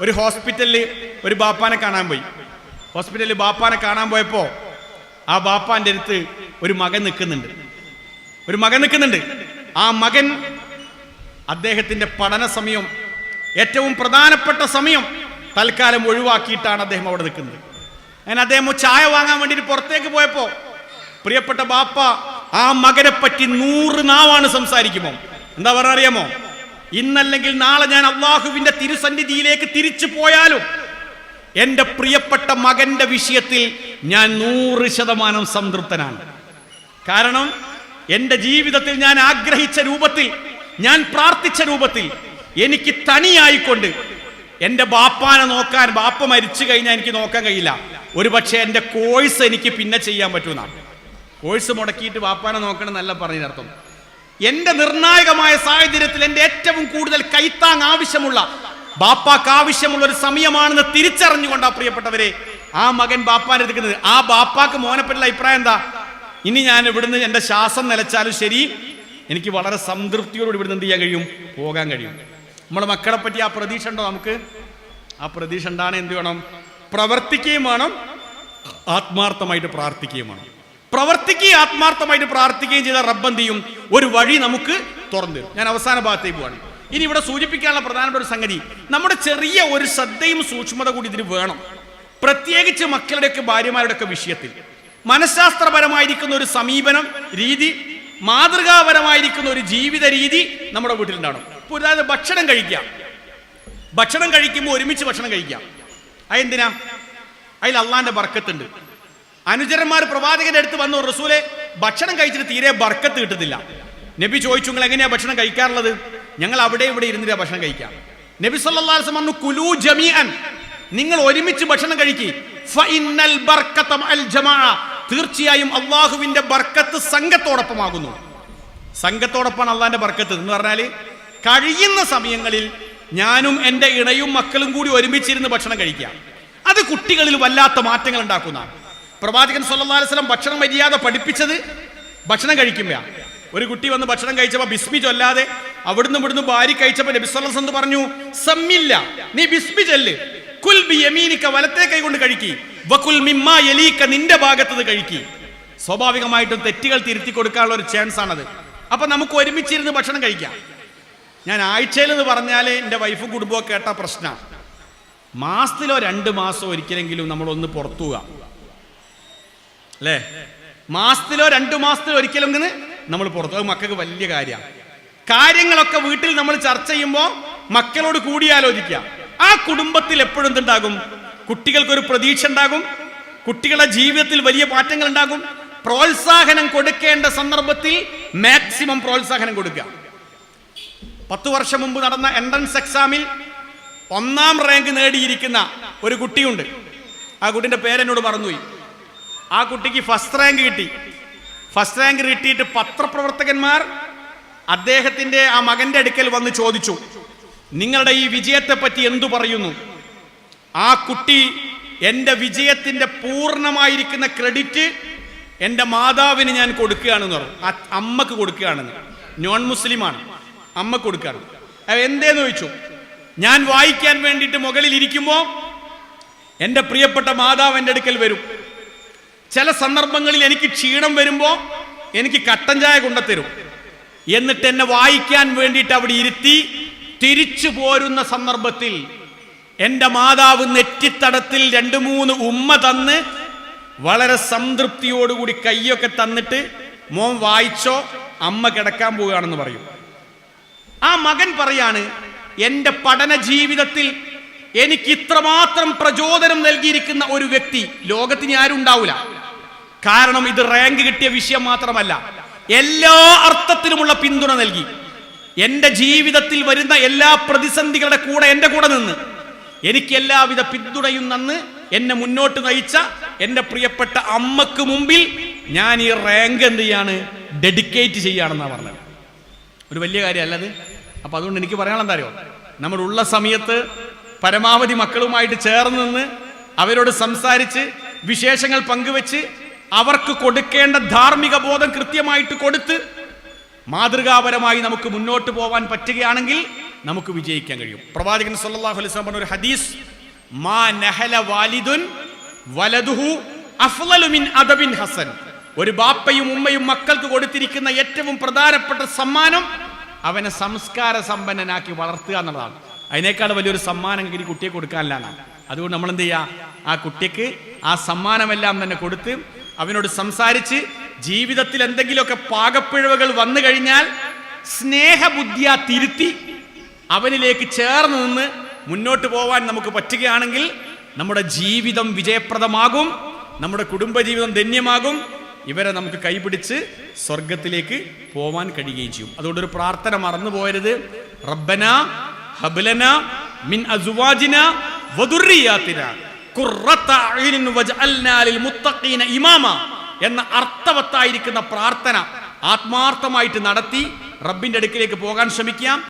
ഒരു ഹോസ്പിറ്റലിൽ ഒരു ബാപ്പാനെ കാണാൻ പോയി. ഹോസ്പിറ്റലിൽ ബാപ്പാനെ കാണാൻ പോയപ്പോൾ ആ ബാപ്പാന്റെ അടുത്ത് ഒരു മകൻ നിൽക്കുന്നുണ്ട്. ഒരു മകൻ നിൽക്കുന്നുണ്ട്. ആ മകൻ അദ്ദേഹത്തിന്റെ പഠന സമയം ഏറ്റവും പ്രധാനപ്പെട്ട സമയം തൽക്കാലം ഒഴിവാക്കിയിട്ടാണ് അദ്ദേഹം അവിടെ നിൽക്കുന്നത്. അങ്ങനെ അദ്ദേഹം ചായ വാങ്ങാൻ വേണ്ടിയിട്ട് പുറത്തേക്ക് പോയപ്പോൾ പ്രിയപ്പെട്ട ബാപ്പ ആ മകനെ പറ്റി നൂറ് നാവാണ് സംസാരിക്കുമോ? എന്താ പറയാ അറിയാമോ? ഇന്നല്ലെങ്കിൽ നാളെ ഞാൻ അള്ളാഹുവിന്റെ തിരുസന്നിധിയിലേക്ക് തിരിച്ചു പോയാലും എന്റെ പ്രിയപ്പെട്ട മകന്റെ വിഷയത്തിൽ ഞാൻ നൂറ് ശതമാനം സംതൃപ്തനാണ്. കാരണം എന്റെ ജീവിതത്തിൽ ഞാൻ ആഗ്രഹിച്ച രൂപത്തിൽ ഞാൻ പ്രാർത്ഥിച്ച രൂപത്തിൽ എനിക്ക് തനിയായിക്കൊണ്ട് എന്റെ ബാപ്പാനെ നോക്കാൻ ബാപ്പ മരിച്ചു കഴിഞ്ഞാൽ എനിക്ക് നോക്കാൻ കഴിയില്ല. ഒരു പക്ഷേ എന്റെ കോഴ്സ് എനിക്ക് പിന്നെ ചെയ്യാൻ പറ്റുമെന്നാണ് കോഴ്സ് മുടക്കിയിട്ട് ബാപ്പാനെ നോക്കണം എന്നല്ല പറഞ്ഞതിനർത്ഥം. എന്റെ നിർണായകമായ സാഹചര്യത്തിൽ എന്റെ ഏറ്റവും കൂടുതൽ കൈത്താങ് ആവശ്യമുള്ള ബാപ്പാക്ക് ആവശ്യമുള്ള ഒരു സമയമാണെന്ന് തിരിച്ചറിഞ്ഞുകൊണ്ടാ പ്രിയപ്പെട്ടവരെ ആ മകൻ ബാപ്പാൻ എടുക്കുന്നത് ആ ബാപ്പാക്ക് മോനെപ്പറ്റുള്ള അഭിപ്രായം എന്താ? ഇനി ഞാൻ ഇവിടുന്ന് എന്റെ ശ്വാസം നിലച്ചാലും ശരി എനിക്ക് വളരെ സംതൃപ്തിയോട് ഇവിടുന്ന് എന്ത് ചെയ്യാൻ കഴിയും? പോകാൻ കഴിയും. നമ്മുടെ മക്കളെ പറ്റി ആ പ്രതീക്ഷ ഉണ്ടോ നമുക്ക്? ആ പ്രതീക്ഷ ഉണ്ടാണ് എന്ത് വേണം? പ്രവർത്തിക്കുകയും വേണം ആത്മാർത്ഥമായിട്ട് പ്രാർത്ഥിക്കുകയും വേണം. പ്രവർത്തിക്കുകയും ആത്മാർത്ഥമായിട്ട് പ്രാർത്ഥിക്കുകയും ചെയ്ത റബ്ബ് ചെയ്യും? ഒരു വഴി നമുക്ക് തുറന്നു ഞാൻ അവസാന ഭാഗത്തേക്ക് പോവാണ്. ഇനി ഇവിടെ സൂചിപ്പിക്കാനുള്ള പ്രധാനപ്പെട്ട ഒരു സംഗതി. നമ്മുടെ ചെറിയ ഒരു ശ്രദ്ധയും സൂക്ഷ്മത കൂടി ഇതിന് വേണം. പ്രത്യേകിച്ച് മക്കളുടെയൊക്കെ ഭാര്യമാരുടെയൊക്കെ വിഷയത്തിൽ. മനഃശാസ്ത്രപരമായിരിക്കുന്ന ഒരു സമീപനം രീതി മാതൃകാപരമായിരിക്കുന്ന ഒരു ജീവിത രീതി നമ്മുടെ വീട്ടിലുണ്ടാവണം. ഇപ്പോൾ ഭക്ഷണം കഴിക്കാം ഭക്ഷണം കഴിക്കുമ്പോൾ ഒരുമിച്ച് ഭക്ഷണം കഴിക്കാം അതെന്തിനാ? അതിൽ അള്ളാന്റെ ബർക്കത്തുണ്ട്. അനുചരന്മാർ പ്രവാചകന്റെ അടുത്ത് വന്നു റസൂലെ ഭക്ഷണം കഴിച്ചിട്ട് തീരെ ബർക്കത്ത് കിട്ടുന്നില്ല. നബി ചോദിച്ചു നിങ്ങൾ എങ്ങനെയാ ഭക്ഷണം കഴിക്കാറുള്ളത്? ഞങ്ങൾ അവിടെ ഇവിടെ ഇരുന്നിട്ട് ഭക്ഷണം കഴിക്കാം. നബി വസല്ലം പറഞ്ഞു കുലു ജമീഅൻ. നിങ്ങൾ ഒരുമിച്ച് ഭക്ഷണം കഴിക്കി. തീർച്ചയായും അള്ളാഹുവിന്റെ ബർക്കത്ത് സംഘത്തോടൊപ്പമാകുന്നു. സംഘത്തോടൊപ്പമാണ് അള്ളാന്റെ ബർക്കത്ത്. എന്ന് പറഞ്ഞാൽ കഴിയുന്ന സമയങ്ങളിൽ ഞാനും എന്റെ ഇണയും മക്കളും കൂടി ഒരുമിച്ചിരുന്ന് ഭക്ഷണം കഴിക്കാം അത് കുട്ടികളിൽ വല്ലാത്ത മാറ്റങ്ങൾ ഉണ്ടാക്കുന്ന പ്രവാചകൻ സല്ലല്ലാഹു അലൈഹി വസല്ലം ഭക്ഷണം മര്യാദ പഠിപ്പിച്ചത് ഭക്ഷണം കഴിക്കുമ്പോഴാണ് ഒരു കുട്ടി വന്ന് ഭക്ഷണം കഴിച്ചപ്പോൾ ബിസ്മി ചൊല്ലാതെ അവിടുന്ന് ഇവിടുന്ന് ഭാര്യ കഴിച്ചപ്പോൾ നബി അലൈഹി വസല്ലം പറഞ്ഞു? സമ്മില്ല. നീ ബിസ്മി ചൊല്ല്. കുൽ ബി യമീനിക വലത്തെ കൈ കൊണ്ട് കഴിക്കി വകുൽ മിമ്മാ യലീക നിന്റെ ഭാഗത്തത് കഴിക്കി സ്വാഭാവികമായിട്ടും തെറ്റുകൾ തിരുത്തി കൊടുക്കാനുള്ള ഒരു ചാൻസ് ആണത്. അപ്പൊ നമുക്ക് ഒരുമിച്ചിരുന്ന് ഭക്ഷണം കഴിക്കാം. ഞാൻ ആഴ്ചയിൽ എന്ന് പറഞ്ഞാൽ എന്റെ വൈഫും കുടുംബവും കേട്ട പ്രശ്നമാണ് മാസത്തിലോ രണ്ട് മാസമോ ഒരിക്കലെങ്കിലും നമ്മൾ ഒന്ന് പുറത്തു പോവുക അല്ലേ മാസത്തിലോ രണ്ടു മാസത്തിലോ ഒരിക്കലും നമ്മൾ പുറത്തു. മക്കൾക്ക് വലിയ കാര്യമാണ് കാര്യങ്ങളൊക്കെ വീട്ടിൽ നമ്മൾ ചർച്ച ചെയ്യുമ്പോൾ മക്കളോട് കൂടിയാലോചിക്കുക ആ കുടുംബത്തിൽ എപ്പോഴും എന്തുണ്ടാകും? കുട്ടികൾക്കൊരു പ്രതീക്ഷ ഉണ്ടാകും. കുട്ടികളുടെ ജീവിതത്തിൽ വലിയ മാറ്റങ്ങൾ ഉണ്ടാകും. പ്രോത്സാഹനം കൊടുക്കേണ്ട സന്ദർഭത്തിൽ മാക്സിമം പ്രോത്സാഹനം കൊടുക്കുക. പത്തു വർഷം മുമ്പ് നടന്ന എൻട്രൻസ് എക്സാമിൽ ഒന്നാം റാങ്ക് നേടിയിരിക്കുന്ന ഒരു കുട്ടിയുണ്ട്. ആ കുട്ടിന്റെ പേരെന്നോട് മറന്നുപോയി ആ കുട്ടിക്ക് ഫസ്റ്റ് റാങ്ക് കിട്ടി. ഫസ്റ്റ് റാങ്ക് കിട്ടിയിട്ട് പത്രപ്രവർത്തകന്മാർ അദ്ദേഹത്തിന്റെ ആ മകന്റെ അടുക്കൽ വന്ന് ചോദിച്ചു നിങ്ങളുടെ ഈ വിജയത്തെ പറ്റി എന്തു പറയുന്നു? ആ കുട്ടി എന്റെ വിജയത്തിന്റെ പൂർണമായിരിക്കുന്ന ക്രെഡിറ്റ് എന്റെ മാതാവിന് ഞാൻ കൊടുക്കുകയാണെന്ന് പറഞ്ഞു. അമ്മയ്ക്ക് കൊടുക്കുകയാണെന്ന്. നോൺ മുസ്ലിമാണ് അമ്മ കൊടുക്കാറ് എന്തേന്ന് ചോദിച്ചു? ഞാൻ വായിക്കാൻ വേണ്ടിയിട്ട് മുകളിൽ ഇരിക്കുമ്പോൾ എന്റെ പ്രിയപ്പെട്ട മാതാവ് എന്റെ അടുക്കൽ വരും. ചില സന്ദർഭങ്ങളിൽ എനിക്ക് ക്ഷീണം വരുമ്പോൾ എനിക്ക് കട്ടൻ ചായ കൊണ്ടുത്തരും എന്നിട്ട് എന്നെ വായിക്കാൻ വേണ്ടിയിട്ട് അവിടെ ഇരുത്തി തിരിച്ചു പോരുന്ന സന്ദർഭത്തിൽ എന്റെ മാതാവ് നെറ്റിത്തടത്തിൽ രണ്ട് മൂന്ന് ഉമ്മ തന്ന് വളരെ സംതൃപ്തിയോടുകൂടി കൈയൊക്കെ തന്നിട്ട് മോൻ വായിച്ചോ അമ്മ കിടക്കാൻ പോവുകയാണെന്ന് പറയും. ആ മകൻ പറയാണ് എന്റെ പഠന ജീവിതത്തിൽ എനിക്ക് ഇത്രമാത്രം പ്രചോദനം നൽകിയിരിക്കുന്ന ഒരു വ്യക്തി ലോകത്തിന് ആരും ഉണ്ടാവില്ല കാരണം ഇത് റാങ്ക് കിട്ടിയ വിഷയം മാത്രമല്ല. എല്ലാ അർത്ഥത്തിലുമുള്ള പിന്തുണ നൽകി. എന്റെ ജീവിതത്തിൽ വരുന്ന എല്ലാ പ്രതിസന്ധികളുടെ കൂടെ എന്റെ കൂടെ നിന്ന്. എനിക്ക് എല്ലാവിധ പിന്തുണയും നന്ന് എന്നെ മുന്നോട്ട് നയിച്ച എന്റെ പ്രിയപ്പെട്ട അമ്മയ്ക്ക് മുമ്പിൽ ഞാൻ ഈ റാങ്ക് എന്ത് ചെയ്യാണ്? ഡെഡിക്കേറ്റ് ചെയ്യുകയാണെന്നാണ് പറഞ്ഞത്. ഒരു വലിയ കാര്യമല്ല അത്. അപ്പൊ അതുകൊണ്ട് എനിക്ക് പറയാനുള്ള അറിയോ? നമ്മൾ ഉള്ള സമയത്ത് പരമാവധി മക്കളുമായിട്ട് ചേർന്ന് നിന്ന് അവരോട് സംസാരിച്ച് വിശേഷങ്ങൾ പങ്കുവെച്ച് അവർക്ക് കൊടുക്കേണ്ട ധാർമ്മിക ബോധം കൃത്യമായിട്ട് കൊടുത്ത് മാതൃകാപരമായി നമുക്ക് മുന്നോട്ട് പോകാൻ പറ്റുകയാണെങ്കിൽ നമുക്ക് വിജയിക്കാൻ കഴിയും. പ്രവാചകൻ സല്ലല്ലാഹു അലൈഹി വസല്ലം പറഞ്ഞ ഒരു ഹദീസ് മാ നഹല വാലിദുൻ വലതുഹു അഫ്ളലു മിൻ അദബിൻ ഹസൻ. ഒരു ബാപ്പയും ഉമ്മയും മക്കൾക്ക് കൊടുത്തിരിക്കുന്ന ഏറ്റവും പ്രധാനപ്പെട്ട സമ്മാനം അവനെ സംസ്കാര സമ്പന്നനാക്കി വളർത്തുക എന്നുള്ളതാണ്. അതിനേക്കാൾ വലിയൊരു സമ്മാനം ഈ കുട്ടിയെ കൊടുക്കാനില്ലാണ് അതുകൊണ്ട് നമ്മൾ എന്ത് ചെയ്യുക? ആ കുട്ടിക്ക് ആ സമ്മാനമെല്ലാം തന്നെ കൊടുത്ത് അവനോട് സംസാരിച്ച് ജീവിതത്തിൽ എന്തെങ്കിലുമൊക്കെ പാകപ്പിഴവുകൾ വന്നു കഴിഞ്ഞാൽ സ്നേഹബുദ്ധിയ തിരുത്തി അവനിലേക്ക് ചേർന്ന് നിന്ന് മുന്നോട്ട് പോവാൻ നമുക്ക് പറ്റുകയാണെങ്കിൽ നമ്മുടെ ജീവിതം വിജയപ്രദമാകും നമ്മുടെ കുടുംബജീവിതം ധന്യമാകും. ഇവരെ നമുക്ക് കൈപിടിച്ച് സ്വർഗത്തിലേക്ക് പോവാൻ കഴിയുകയും ചെയ്യും. അതുകൊണ്ട് ഒരു പ്രാർത്ഥന മറന്നു പോയരുത്. റബ്ബന ഹബലന മിൻ അസുവാജിന വദുർരിയാത്തിന. ഇമാമ എന്ന അർത്ഥവത്തായിരിക്കുന്ന പ്രാർത്ഥന ആത്മാർത്ഥമായിട്ട് നടത്തി റബ്ബിന്റെ അടുക്കിലേക്ക് പോകാൻ ശ്രമിക്കാം.